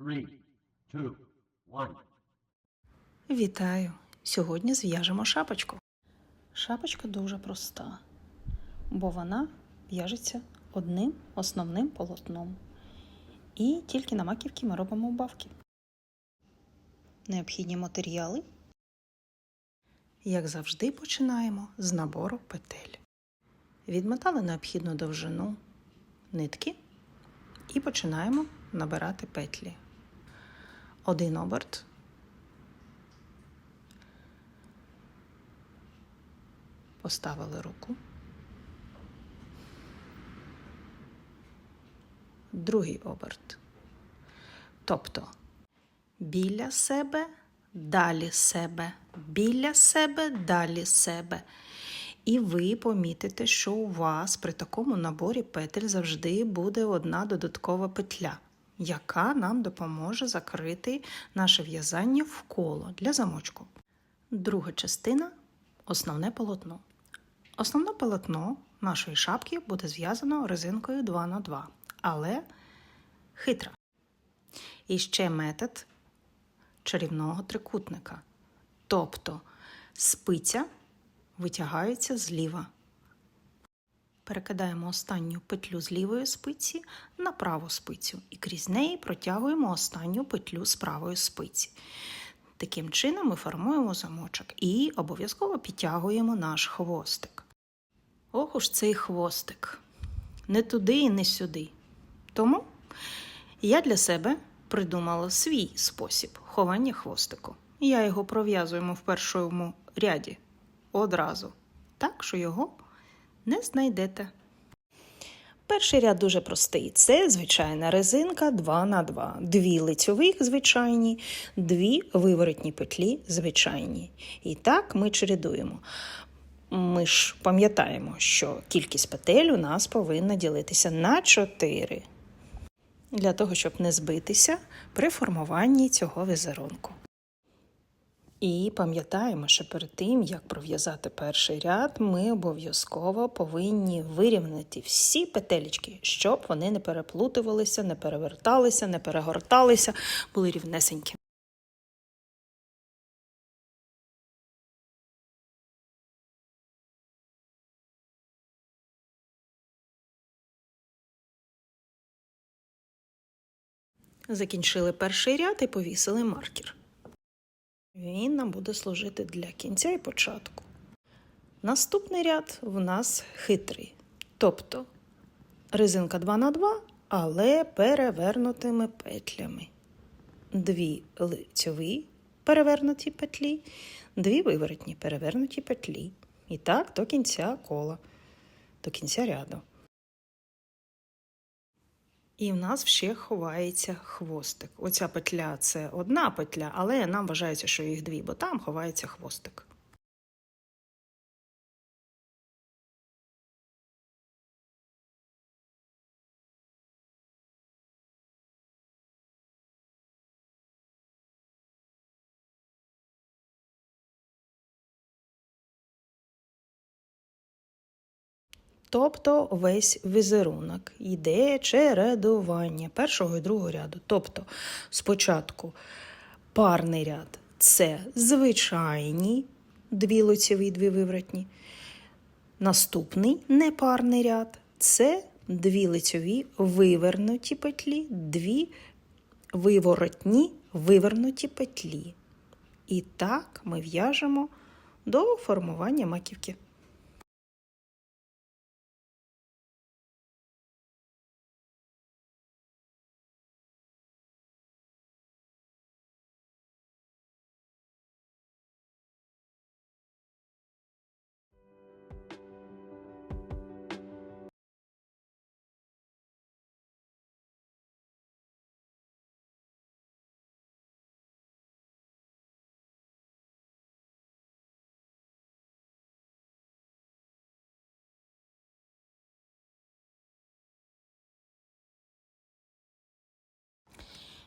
Three, two. Вітаю! Сьогодні зв'яжемо шапочку. Шапочка дуже проста, бо вона в'яжеться одним основним полотном. І тільки на маківці ми робимо бавки. Необхідні матеріали. Як завжди, починаємо з набору петель. Відмотали необхідну довжину нитки і починаємо набирати петлі. Один оберт Поставили руку. Другий оберт. Тобто біля себе, далі себе, біля себе, далі себе. І ви помітите, що у вас при такому наборі петель завжди буде одна додаткова петля, яка нам допоможе закрити наше в'язання в коло для замочку. Друга частина основне полотно. Основне полотно нашої шапки буде зв'язано резинкою 2х2, але хитра. І ще метод чарівного трикутника. Тобто спиця витягається зліва. Перекидаємо останню петлю з лівої спиці на праву спицю і крізь неї протягуємо останню петлю з правої спиці. Таким чином ми формуємо замочок і обов'язково підтягуємо наш хвостик. Ох уж цей хвостик. Не туди і не сюди. Тому я для себе придумала свій спосіб ховання хвостику. Я його пров'язуємо в першому ряді одразу, так що його не знайдете. Перший ряд дуже простий. Це звичайна резинка 2 на 2 Дві лицьових звичайні, дві виворотні петлі звичайні. І так ми чередуємо. Ми ж пам'ятаємо, що кількість петель у нас повинна ділитися на 4. Для того, щоб не збитися при формуванні цього візерунку. І пам'ятаємо, що перед тим, як пров'язати перший ряд, ми обов'язково повинні вирівняти всі петелечки, щоб вони не переплутувалися, не переверталися, не перегорталися, були рівнесенькі. Закінчили перший ряд і повісили маркер. Він нам буде служити для кінця і початку. Наступний ряд в нас хитрий. Тобто резинка 2 на 2 але перевернутими петлями. Дві лицьові перевернуті петлі, дві виворотні перевернуті петлі. І так до кінця кола, до кінця ряду. І в нас ще ховається хвостик. Оця петля це одна петля, але нам вважається, що їх дві, бо там ховається хвостик. Тобто весь візерунок йде чередування першого і другого ряду. Тобто, спочатку парний ряд це звичайні дві лицеві, дві виворотні. Наступний непарний ряд це дві лицеві вивернуті петлі, дві виворотні вивернуті петлі. І так ми в'яжемо до формування маківки.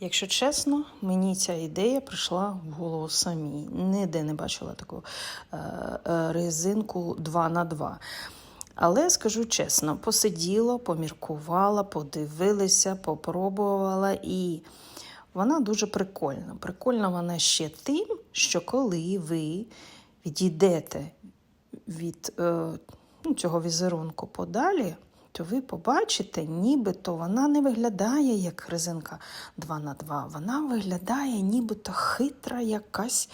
Якщо чесно, мені ця ідея прийшла в голову самій. Ніде не бачила таку е, е, резинку 2 на 2 Але скажу чесно, посиділа, поміркувала, подивилася, попробувала і Вона дуже прикольна. Прикольна вона ще тим, що коли ви відійдете від е, ну, цього візерунку подалі, то ви побачите, нібито вона не виглядає як резинка 2 на 2 Вона виглядає нібито хитра якась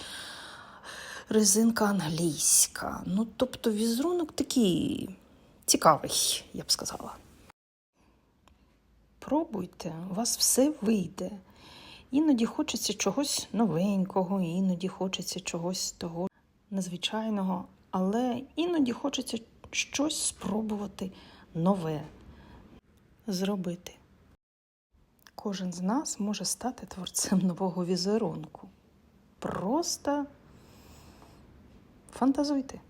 резинка англійська. Ну, тобто візерунок такий цікавий, я б сказала. Пробуйте, у вас все вийде. Іноді хочеться чогось новенького, іноді хочеться чогось того незвичайного, але іноді хочеться щось спробувати нове зробити. Кожен з нас може стати творцем нового візерунку. Просто фантазуйте.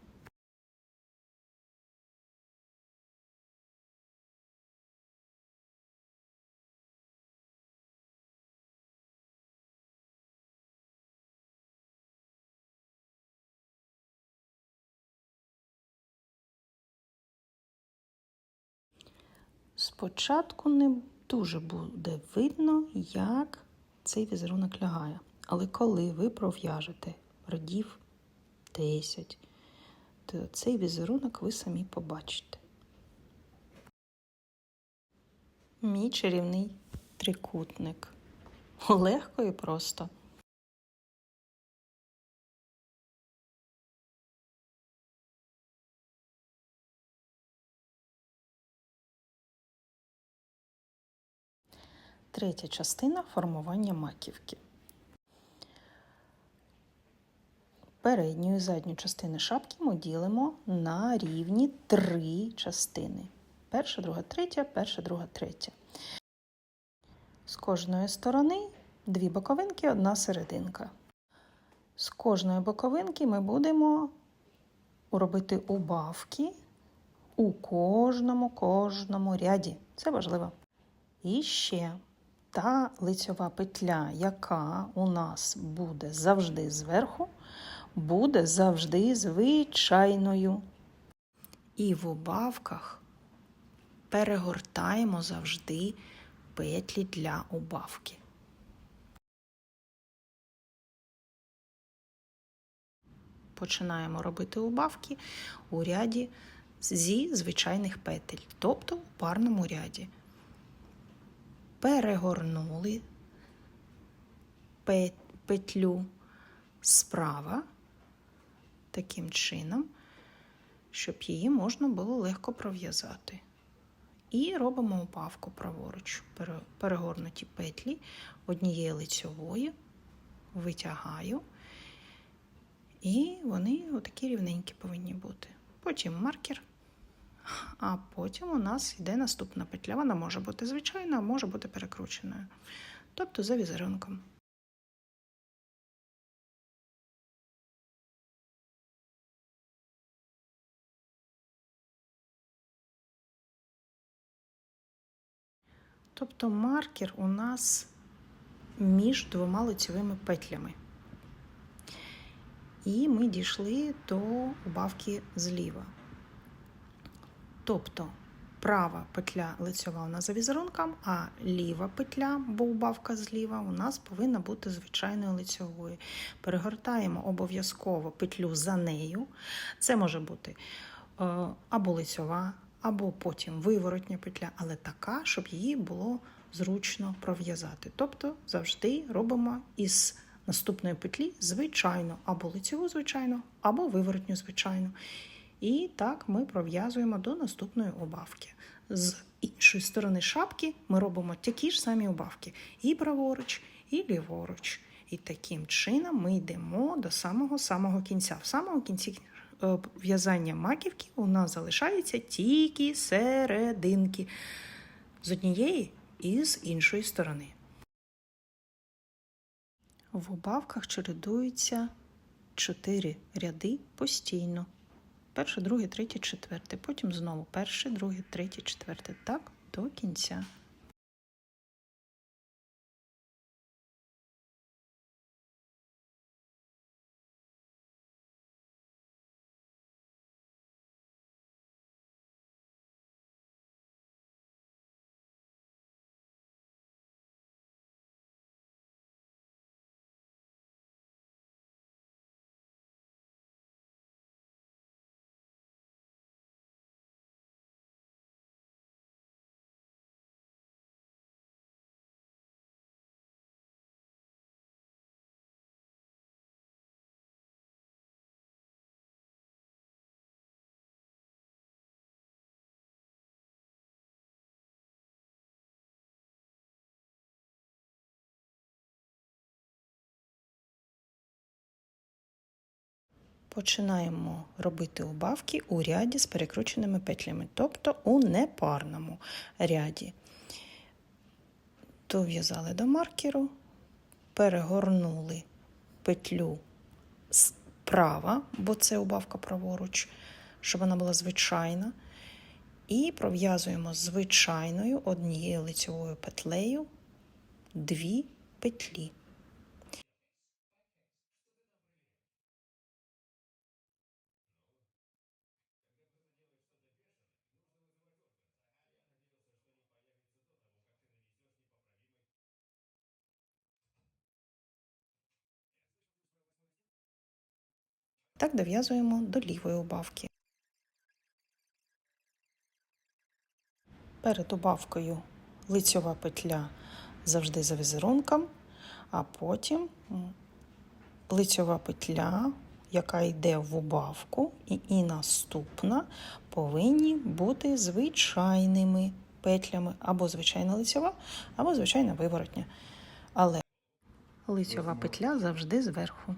Спочатку не дуже буде видно, як цей візерунок лягає. Але коли ви пров'яжете радів 10, то цей візерунок ви самі побачите. Мій чарівний трикутник. Легко і просто. Третя частина формування маківки. Передню і задню частини шапки ми ділимо на рівні три частини. Перша, друга, третя, перша, друга, третя. З кожної сторони дві боковинки, одна серединка. З кожної боковинки ми будемо робити убавки у кожному кожному ряді. Це важливо. І ще та лицьова петля, яка у нас буде завжди зверху, буде завжди звичайною. І в убавках перегортаємо завжди петлі для убавки. Починаємо робити убавки у ряді зі звичайних петель, тобто у парному ряді перегорнули петлю справа таким чином, щоб її можна було легко пров'язати. І робимо упавку праворуч, перегорнуті петлі однієї лицьової, витягаю, і вони отакі рівненькі повинні бути. Потім маркер а потім у нас йде наступна петля. Вона може бути звичайна, а може бути перекрученою. Тобто за візерунком. Тобто маркер у нас між двома лицевими петлями. І ми дійшли до убавки зліва. Тобто права петля лицьова у нас за візерунком, а ліва петля, бо убавка зліва, у нас повинна бути звичайною лицьовою. Перегортаємо обов'язково петлю за нею. Це може бути е, або лицьова, або потім виворотня петля, але така, щоб її було зручно пров'язати. Тобто завжди робимо із наступної петлі звичайно, або лицьову звичайно, або виворотню звичайно. І так ми пров'язуємо до наступної обавки. З іншої сторони шапки ми робимо такі ж самі обавки. І праворуч, і ліворуч. І таким чином ми йдемо до самого-самого кінця. В самому кінці е, в'язання маківки у нас залишаються тільки серединки з однієї і з іншої сторони. В обавках чередуються чотири ряди постійно. Перше, друге, третє, четверте. Потім знову перше, друге, третє, четверте. Так до кінця. Починаємо робити убавки у ряді з перекрученими петлями, тобто у непарному ряді. Дов'язали до маркеру, перегорнули петлю справа, бо це убавка праворуч, щоб вона була звичайна. І пров'язуємо звичайною однією лицьовою петлею дві петлі. Так дов'язуємо до лівої убавки. Перед убавкою лицьова петля завжди за візерунком, а потім лицьова петля, яка йде в убавку, і, і наступна повинні бути звичайними петлями або звичайна лицьова, або звичайна виворотня. Але лицьова петля завжди зверху.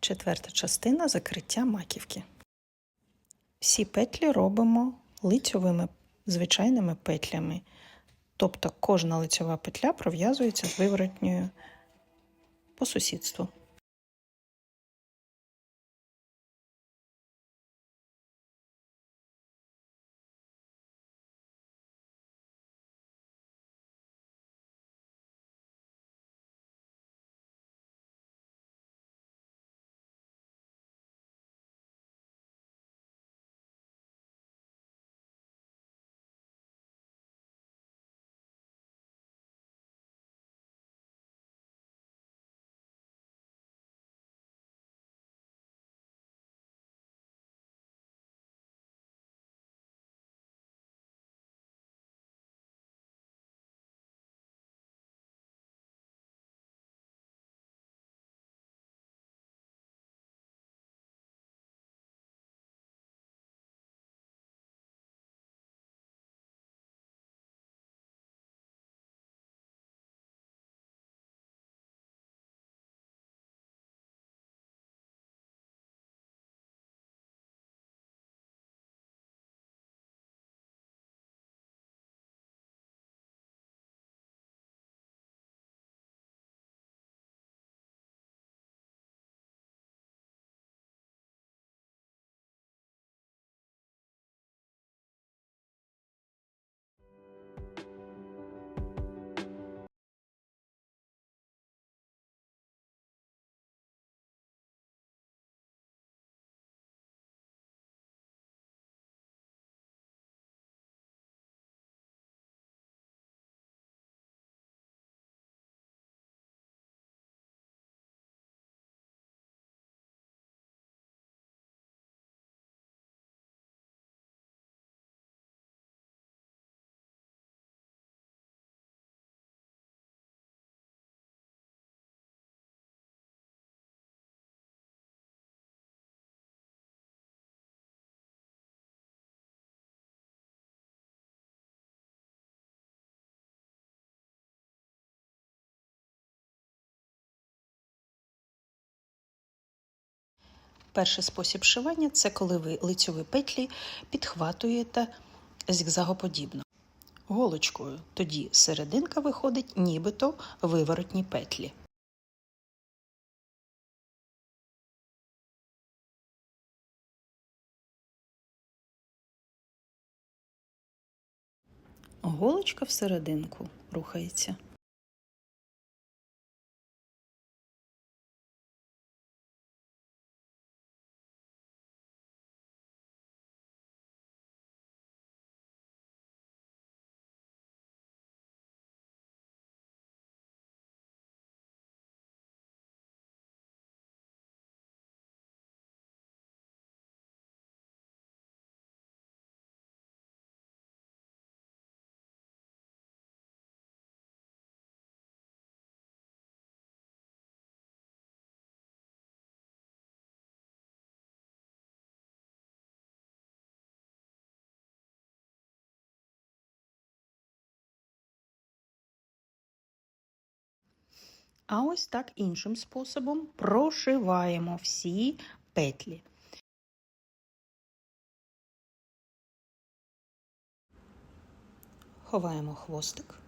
Четверта частина закриття маківки. Всі петлі робимо лицьовими звичайними петлями. Тобто кожна лицьова петля пров'язується з виворотньою по сусідству. Перший спосіб шивання це коли ви лицьові петлі підхватуєте зігзагоподібно. Голочкою тоді серединка виходить нібито виворотні петлі. Голочка всерединку рухається. А ось так іншим способом прошиваємо всі петлі. Ховаємо хвостик.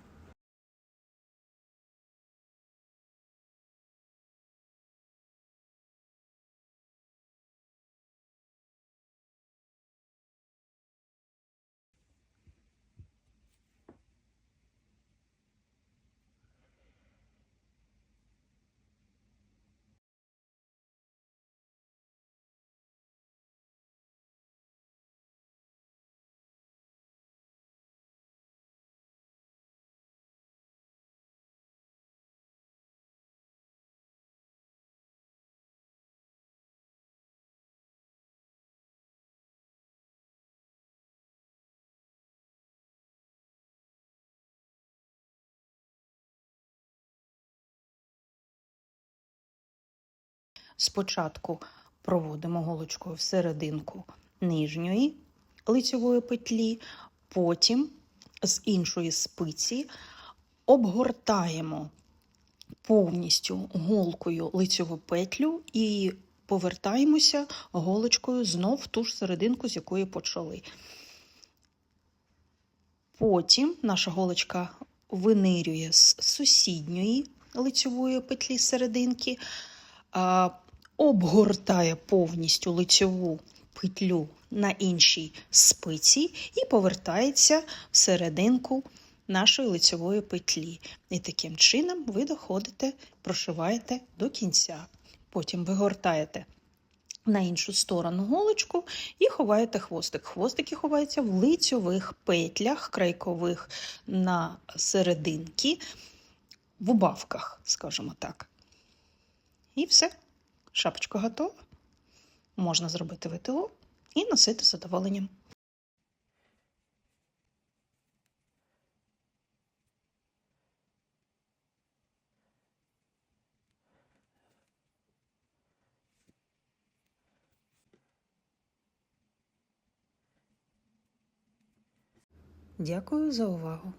Спочатку проводимо голочкою всерединку нижньої лицьової петлі, потім з іншої спиці обгортаємо повністю голкою лицьову петлю і повертаємося голочкою знов в ту ж серединку, з якої почали. Потім наша голочка винирює з сусідньої лицьової петлі серединки, обгортає повністю лицьову петлю на іншій спиці і повертається в серединку нашої лицьової петлі. І таким чином ви доходите, прошиваєте до кінця. Потім вигортаєте на іншу сторону голочку і ховаєте хвостик. Хвостики ховаються в лицьових петлях крайкових на серединки, в убавках, скажімо так. І все. Шапочка готова. Можна зробити ВТО і носити з задоволенням. Дякую за увагу!